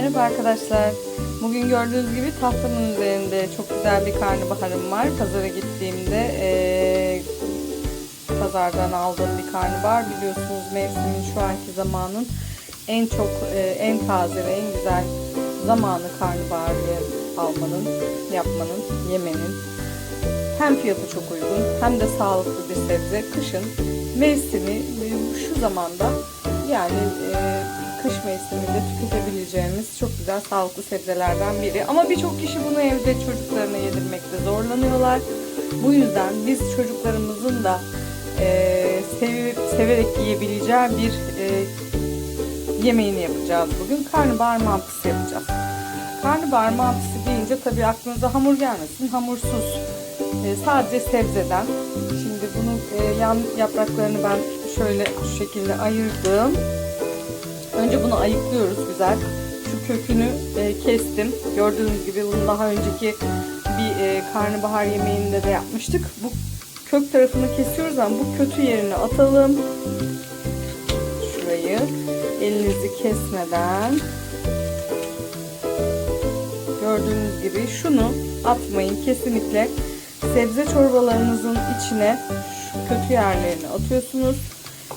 Merhaba arkadaşlar. Bugün gördüğünüz gibi tahtamın üzerinde çok güzel bir karnabaharım var. Pazara gittiğimde eee, pazardan aldığım bir karnabahar. Biliyorsunuz mevsimin şu anki zamanın en çok, eee, en taze ve en güzel zamanı karnabahar almanın, yapmanın, yemenin. Hem fiyatı çok uygun hem de sağlıklı bir sebze. Kışın mevsimi e, şu zamanda yani e, kış mevsiminde tüketebileceğimiz çok güzel sağlıklı sebzelerden biri. Ama birçok kişi bunu evde çocuklarına yedirmekte zorlanıyorlar. Bu yüzden biz çocuklarımızın da e, sevip, severek yiyebileceği bir e, yemeğini yapacağız bugün. Karnabahar mantısı yapacağız. Karnabahar mantısı deyince tabii aklınıza hamur gelmesin. Hamursuz. E, sadece sebzeden. Şimdi bunun e, yan yapraklarını ben şöyle şu şekilde ayırdım. Önce bunu ayıklıyoruz güzel. Şu kökünü e, kestim. Gördüğünüz gibi bunu daha önceki bir e, karnabahar yemeğinde de yapmıştık. Bu kök tarafını kesiyoruz ama bu kötü yerine atalım. Şurayı elinizi kesmeden gördüğünüz gibi şunu atmayın kesinlikle sebze çorbalarınızın içine şu kötü yerlerini atıyorsunuz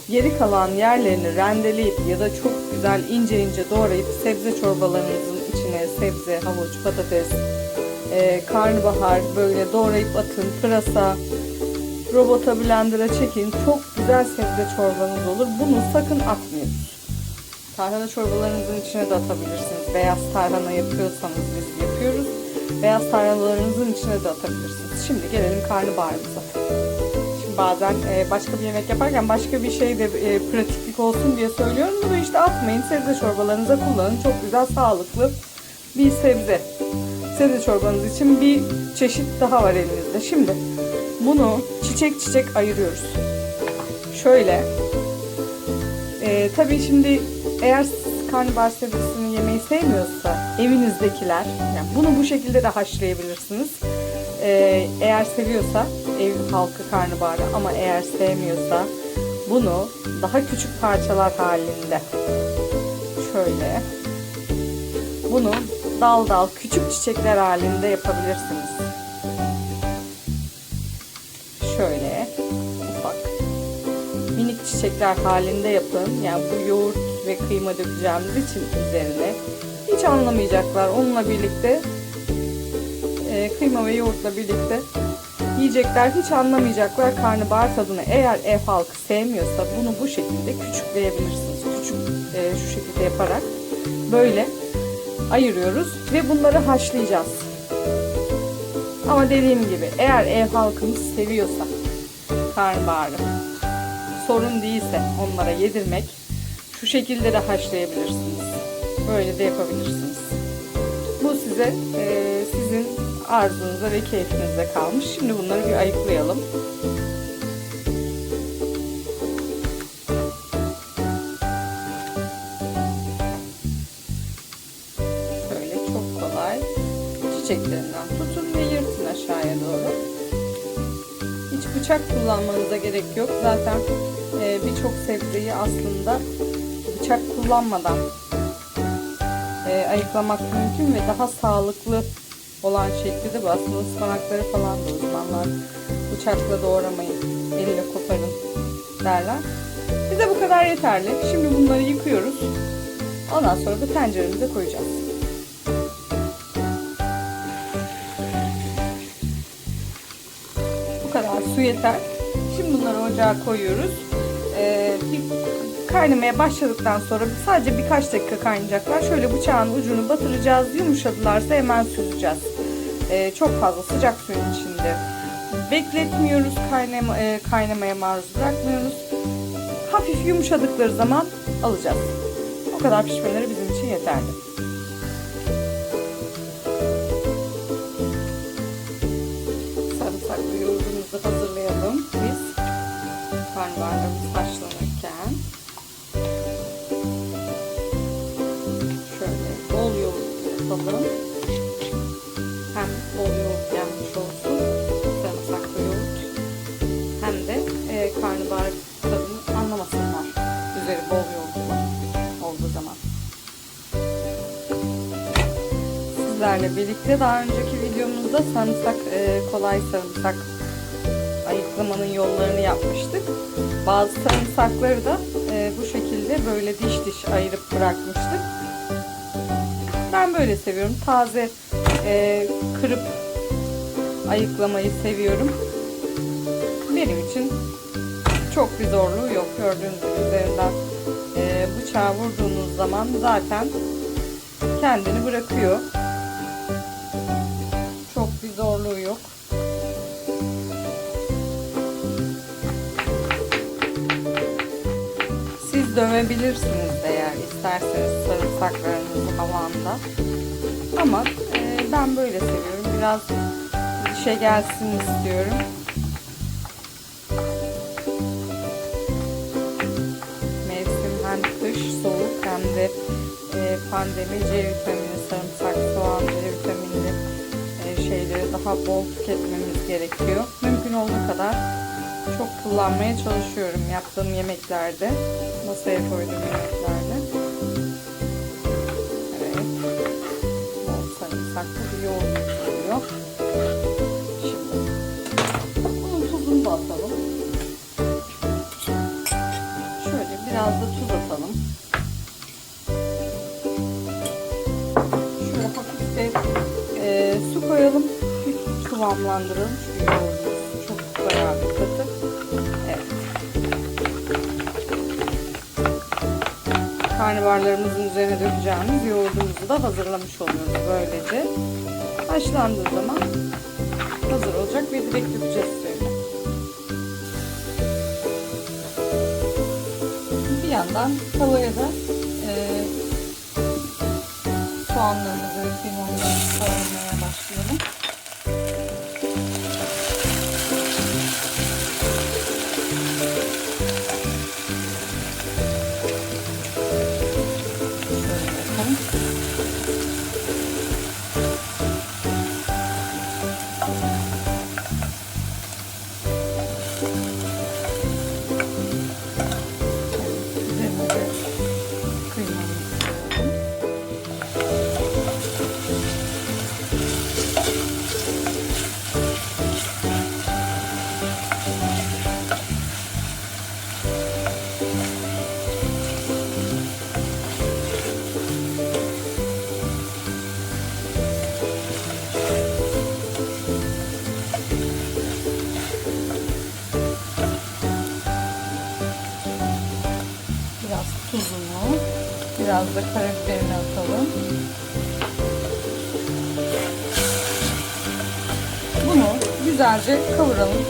geri kalan yerlerini rendeleyip ya da çok güzel ince ince doğrayıp sebze çorbalarınızın içine sebze, havuç, patates, e, karnabahar böyle doğrayıp atın, pırasa, robota blender'a çekin. Çok güzel sebze çorbanız olur. Bunu sakın atmıyoruz. Tarhana çorbalarınızın içine de atabilirsiniz. Beyaz tarhana yapıyorsanız biz yapıyoruz. Beyaz tarhanalarınızın içine de atabilirsiniz. Şimdi gelelim karnabaharımıza. Bazen e, başka bir yemek yaparken başka bir şey de e, pratiklik olsun diye söylüyorum. Bunu işte atmayın. Sebze çorbalarınıza kullanın. Çok güzel, sağlıklı bir sebze. Sebze çorbanız için bir çeşit daha var elinizde. Şimdi bunu çiçek çiçek ayırıyoruz. Şöyle. E, tabii şimdi eğer karnabahar sebzesini yemeyi sevmiyorsa evinizdekiler yani bunu bu şekilde de haşlayabilirsiniz. Ee, eğer seviyorsa ev halkı karnabaharı ama eğer sevmiyorsa bunu daha küçük parçalar halinde şöyle bunu dal dal küçük çiçekler halinde yapabilirsiniz. Şöyle ufak minik çiçekler halinde yapın. Yani bu yoğurt ve kıyma dökeceğimiz için üzerine hiç anlamayacaklar. Onunla birlikte e, kıyma ve yoğurtla birlikte yiyecekler hiç anlamayacaklar karnabahar tadını. Eğer ev halkı sevmiyorsa bunu bu şekilde küçükleyebilirsiniz. Küçük e, şu şekilde yaparak böyle ayırıyoruz ve bunları haşlayacağız. Ama dediğim gibi eğer ev halkımız seviyorsa karnabaharı sorun değilse onlara yedirmek şu şekilde de haşlayabilirsiniz. Böyle de yapabilirsiniz. Bu size e, sizin arzunuza ve keyfinize kalmış. Şimdi bunları bir ayıklayalım. Şöyle çok kolay çiçeklerinden tutun ve yırtın aşağıya doğru. Hiç bıçak kullanmanıza gerek yok. Zaten e, birçok sebzeyi aslında bıçak kullanmadan e, ayıklamak mümkün ve daha sağlıklı olan şekli de ıspanakları falan da uzmanlar bıçakla doğramayın, elle koparın derler. Bize bu kadar yeterli. Şimdi bunları yıkıyoruz. Ondan sonra da tenceremize koyacağız. Bu kadar su yeter. Şimdi bunları ocağa koyuyoruz. Kaynamaya başladıktan sonra sadece birkaç dakika kaynayacaklar. Şöyle bıçağın ucunu batıracağız. Yumuşadılarsa hemen süzeceğiz. Ee, çok fazla sıcak suyun içinde bekletmiyoruz. Kaynama, e, kaynamaya maruz bırakmıyoruz. Hafif yumuşadıkları zaman alacağız. O kadar pişmeleri bizim için yeterli. Birlikte. Daha önceki videomuzda sarımsak, e, kolay sarımsak ayıklamanın yollarını yapmıştık. Bazı sarımsakları da e, bu şekilde böyle diş diş ayırıp bırakmıştık. Ben böyle seviyorum. Taze e, kırıp ayıklamayı seviyorum. Benim için çok bir zorluğu yok. Gördüğünüz gibi üzerinden e, bıçağı vurduğunuz zaman zaten kendini bırakıyor. Zorluğu yok. Siz dövebilirsiniz eğer isterseniz sarımsaklarınızı havanda. Ama e, ben böyle seviyorum. Biraz dişe gelsin istiyorum. Mevsim hem kış soğuk hem de e, pandemi C vitamini, sarımsak, soğan, C vitaminli e, şeyleri daha bol tüketmemiz gerekiyor. Mümkün olduğu kadar çok kullanmaya çalışıyorum yaptığım yemeklerde, masaya koyduğum yemeklerde. Evet, bol sarımsaklı bir yoğurt kıvamlandıralım. Çünkü yoğurdumuz çok bayağı bir katı. Evet. Karnabaharlarımızın üzerine dökeceğimiz yoğurdumuzu da hazırlamış oluyoruz böylece. Haşlandığı zaman hazır olacak ve direkt dökeceğiz üzerine. Bir yandan tavaya da e, soğanlarımızı kıymamızı kavurmaya başlayalım. Şöyle biraz da karabiberini atalım. Bunu güzelce kavuralım.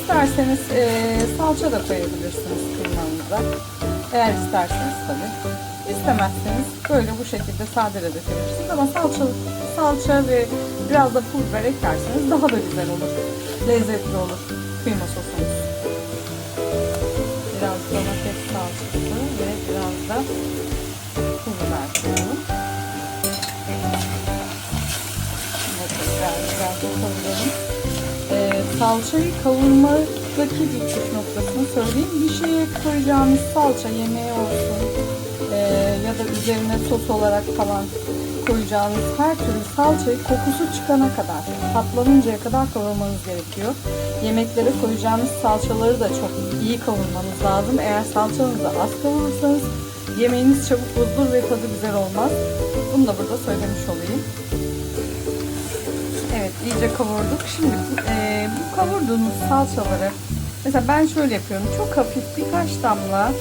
İsterseniz eee, salça da koyabilirsiniz kıymanıza. Eğer isterseniz tabii. İstemezseniz böyle bu şekilde sade de dökebilirsiniz ama salça, salça ve biraz da pul biber eklerseniz daha da güzel olur. Lezzetli olur kıyma sosunuz. Da kavuralım. Ee, salçayı kavurmadaki bir püf noktasını söyleyeyim. Bir şeye koyacağımız salça yemeğe olsun ee, ya da üzerine sos olarak falan koyacağınız her türlü salçayı kokusu çıkana kadar, tatlanıncaya kadar kavurmanız gerekiyor. Yemeklere koyacağınız salçaları da çok iyi kavurmanız lazım. Eğer salçanızı az kavurursanız yemeğiniz çabuk bozulur ve tadı güzel olmaz. Bunu da burada söylemiş olayım. İyice kavurduk. Şimdi e, bu kavurduğumuz salçaları mesela ben şöyle yapıyorum. Çok hafif birkaç damla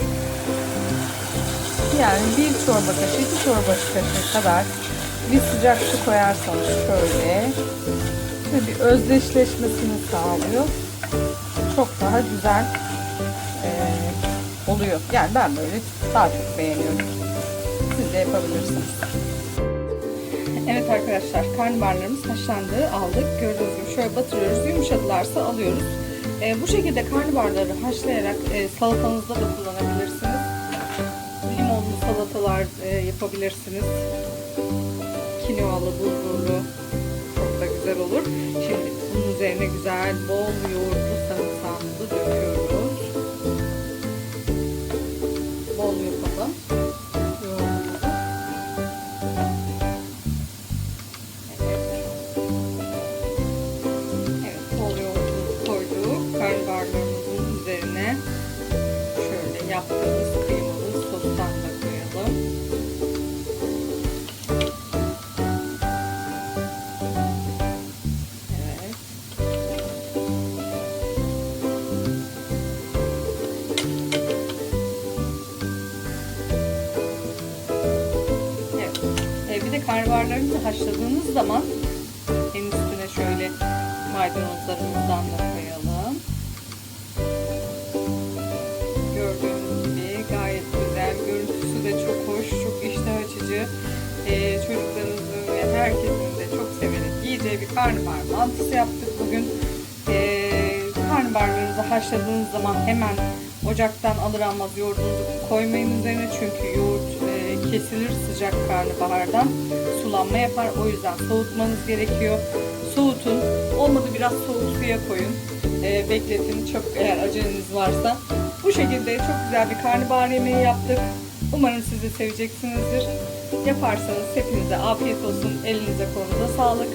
yani bir çorba kaşığı, iki çorba kaşığı kadar bir sıcak su koyarsanız şöyle ve bir özdeşleşmesini sağlıyor. Çok daha güzel e, oluyor. Yani ben böyle daha çok beğeniyorum. Siz de yapabilirsiniz. Evet arkadaşlar karnabaharlarımız haşlandı aldık. Gördüğünüz gibi şöyle batırıyoruz. Yumuşadılarsa alıyoruz. E, bu şekilde karnabaharları haşlayarak e, salatanızda da kullanabilirsiniz. Limonlu salatalar e, yapabilirsiniz. Kinoalı, bulgurlu çok da güzel olur. Şimdi bunun üzerine güzel bol yoğurtlu yaptığımız kıymalı sostan da koyalım. Evet. Evet. Ee, bir de karnabaharlarınızı haşladığınız zaman en üstüne şöyle maydanozlarımızdan da koyalım. Açıcı. Ee, çocuklarınızın ve herkesin de çok severek yiyeceği bir karnabahar mantısı yaptık bugün. Ee, karnabaharlarınızı haşladığınız zaman hemen ocaktan alır almaz yoğurdunuzu koymayın üzerine. Çünkü yoğurt e, kesilir sıcak karnabahardan. Sulanma yapar. O yüzden soğutmanız gerekiyor. Soğutun. Olmadı biraz soğuk suya koyun. E, bekletin çok eğer aceleniz varsa. Bu şekilde çok güzel bir karnabahar yemeği yaptık. Umarım siz de seveceksinizdir yaparsanız hepinize afiyet olsun. Elinize kolunuza sağlık.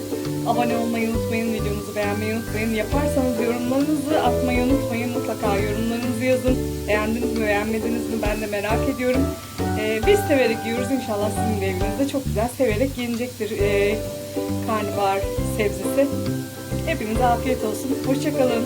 Abone olmayı unutmayın videomuzu beğenmeyi unutmayın. Yaparsanız yorumlarınızı atmayı unutmayın. Mutlaka yorumlarınızı yazın. Beğendiniz mi beğenmediniz mi ben de merak ediyorum. Ee, biz severek yiyoruz. İnşallah sizin de evinizde çok güzel severek yenecektir ee, karnabahar sebzesi. Hepinize afiyet olsun. Hoşçakalın